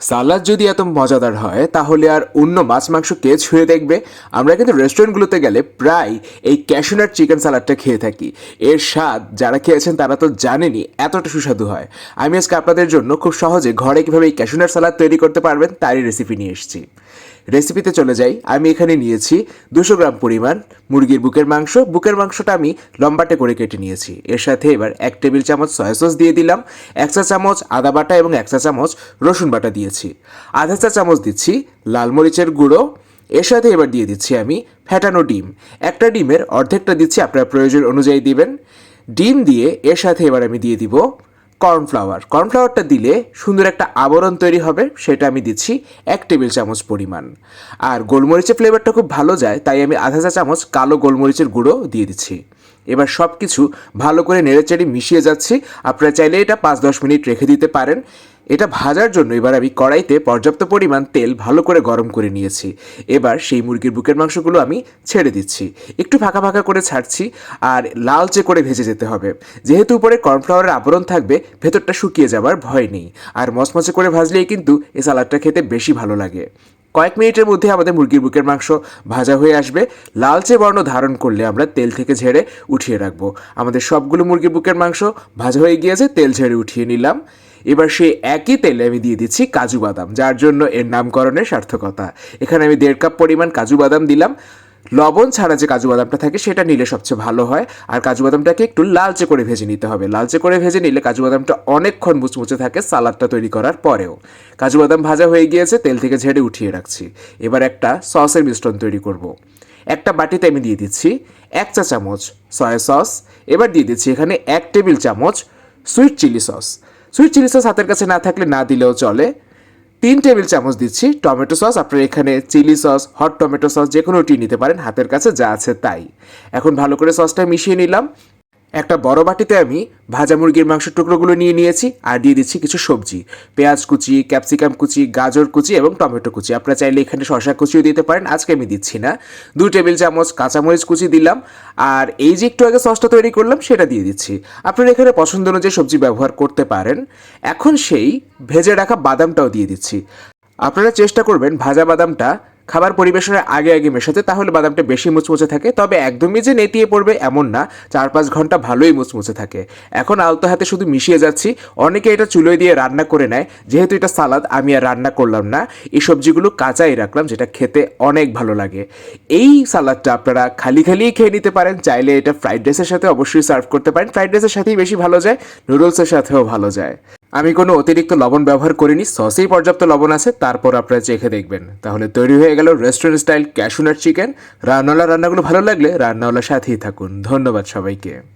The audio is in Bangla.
সালাদ যদি এত মজাদার হয়, তাহলে আর অন্য মাছ মাংস কে ছুঁয়ে দেখবে? আমরা কিন্তু রেস্টুরেন্টগুলোতে গেলে প্রায় এই ক্যাশুনার চিকেন সালাডটা খেয়ে থাকি। এর স্বাদ যারা খেয়েছেন, তারা তো জানেনি এতটা সুস্বাদু হয়। আমি আজকে আপনাদের জন্য খুব সহজে ঘরে কীভাবে এই ক্যাশনাট সালাদ তৈরি করতে পারবেন, তারই রেসিপি নিয়ে এসেছি। রেসিপিতে চলে যাই। আমি এখানে নিয়েছি দুশো গ্রাম পরিমাণ মুরগির বুকের মাংস। বুকের মাংসটা আমি লম্বাটে করে কেটে নিয়েছি। এর সাথে এবার এক টেবিল চামচ সয়া সস দিয়ে দিলাম। এক চা চামচ আদা বাটা এবং এক চা চামচ রসুন বাটা দিয়েছি। আধা চা চামচ দিচ্ছি লাল মরিচের গুঁড়ো। এর সাথে এবার দিয়ে দিচ্ছি আমি ফ্যাটানো ডিম। একটা ডিমের অর্ধেকটা দিচ্ছি আপনার প্রয়োজন অনুযায়ী দিবেন। ডিম দিয়ে এর সাথে এবার আমি দিয়ে দিব কর্নফ্লাওয়ার। কর্নফ্লাওয়ারটা দিলে সুন্দর একটা আবরণ তৈরি হবে, সেটা আমি দিচ্ছি এক টেবিল চামচ পরিমাণ। আর গোলমরিচের ফ্লেভারটা খুব ভালো যায়, তাই আমি আধা চা চামচ কালো গোলমরিচের গুঁড়ো দিয়ে দিচ্ছি। এবার সব কিছু ভালো করে নেড়েচেড়ে মিশিয়ে যাচ্ছি। আপনারা চাইলে এটা পাঁচ দশ মিনিট রেখে দিতে পারেন। এটা ভাজার জন্য এবার আমি কড়াইতে পর্যাপ্ত পরিমাণ তেল ভালো করে গরম করে নিয়েছি। এবার সেই মুরগির বুকের মাংসগুলো আমি ছেড়ে দিচ্ছি। একটু ফাঁকা ফাঁকা করে ছাড়ছি আর লালচে করে ভেজে যেতে হবে। যেহেতু উপরে কর্নফ্লাওয়ারের আবরণ থাকবে, ভেতরটা শুকিয়ে যাবার ভয় নেই। আর মচমচে করে ভাজলেই কিন্তু এই সালাডটা খেতে বেশি ভালো লাগে। কয়েক মিনিটের মধ্যে আমাদের মুরগির বুকের মাংস ভাজা হয়ে আসবে। লালচে বর্ণ ধারণ করলে আমরা তেল থেকে ঝেড়ে উঠিয়ে রাখব। আমাদের সবগুলো মুরগির বুকের মাংস ভাজা হয়ে গিয়েছে, তেল ঝেড়ে উঠিয়ে নিলাম। এবার সেই একই তেলে আমি দিয়ে দিচ্ছি কাজু বাদাম, যার জন্য এর নামকরণের সার্থকতা। এখানে আমি দেড় কাপ পরিমাণ কাজু বাদাম দিলাম। লবণ ছাড়া যে কাজু বাদামটা থাকে, সেটা নিলে সবচেয়ে ভালো হয়। আর কাজু বাদামটাকে একটু লালচে করে ভেজে নিতে হবে। লালচে করে ভেজে নিলে কাজু বাদামটা অনেকক্ষণ মুচমুচে থাকে সালাদটা তৈরি করার পরেও। কাজু বাদাম ভাজা হয়ে গিয়েছে, তেল থেকে ঝেড়ে উঠিয়ে রাখছি। এবার একটা সসের মিশ্রণ তৈরি করব। একটা বাটিতে আমি দিয়ে দিচ্ছি এক চা চামচ সয়া সস। এবার দিয়ে দিচ্ছি এখানে এক টেবিল চামচ sweet chilli sauce. Sweet chilli sauce হাতের কাছে না থাকলে না দিলেও চলে। তিন টেবিল চামচ দিচ্ছি টমেটো সস আপনার এখানে chilli sauce hot tomato sauce যে কোনোটি নিতে পারেন। হাতের কাছে যা আছে তাই। এখন ভালো করে সসটা মিশিয়ে নিলাম। একটা বড় বাটিতে আমি ভাজা মুরগির মাংসের টুকরোগুলো নিয়ে নিয়েছি আর দিয়ে দিচ্ছি কিছু সবজি। পেঁয়াজ কুচি, ক্যাপসিকাম কুচি, গাজর কুচি এবং টমেটো কুচি। আপনারা চাইলে এখানে শশা কুচিও দিতে পারেন, আজকে আমি দিচ্ছি না। দু টেবিল চামচ কাঁচামরিচ কুচি দিলাম আর এই যে একটু আগে সসটা তৈরি করলাম সেটা দিয়ে দিচ্ছি। আপনারা এখানে পছন্দ অনুযায়ী সবজি ব্যবহার করতে পারেন। এখন সেই ভেজে রাখা বাদামটাও দিয়ে দিচ্ছি। আপনারা চেষ্টা করবেন ভাজা বাদামটা খাবার পরিবেশনের আগে আগে মেশাতে, তাহলে বাদামটা বেশি মুচমুচে থাকে। তবে একদমই যে নেতিয়ে পড়বে এমন না চার পাঁচ ঘণ্টা ভালোই মুচমুচে থাকে। এখন আলতো হাতে শুধু মিশিয়ে যাচ্ছি, অনেকে এটা চুলোয় দিয়ে রান্না করে নেয়। যেহেতু এটা সালাদ, আমি আর রান্না করলাম না। এই সবজিগুলো কাঁচাই রাখলাম, যেটা খেতে অনেক ভালো লাগে। এই সালাদটা আপনারা খালি খালিই খেয়ে নিতে পারেন। চাইলে এটা ফ্রাইড রাইসের সাথে অবশ্যই সার্ভ করতে পারেন। ফ্রাইড রাইসের সাথেই বেশি ভালো যায়, নুডলসের সাথেও ভালো যায়। আমি কোনো অতিরিক্ত লবণ ব্যবহার করিনি, সসেই পর্যাপ্ত লবণ আছে, তারপর আপনারা চেখে দেখবেন। তাহলে তৈরি হয়ে গেল রেস্টুরেন্ট স্টাইল ক্যাশুনার চিকেন রান্নাওয়ালা রান্নাগুলো ভালো লাগলে রান্নাওয়ালার সাথেই থাকুন। ধন্যবাদ সবাইকে।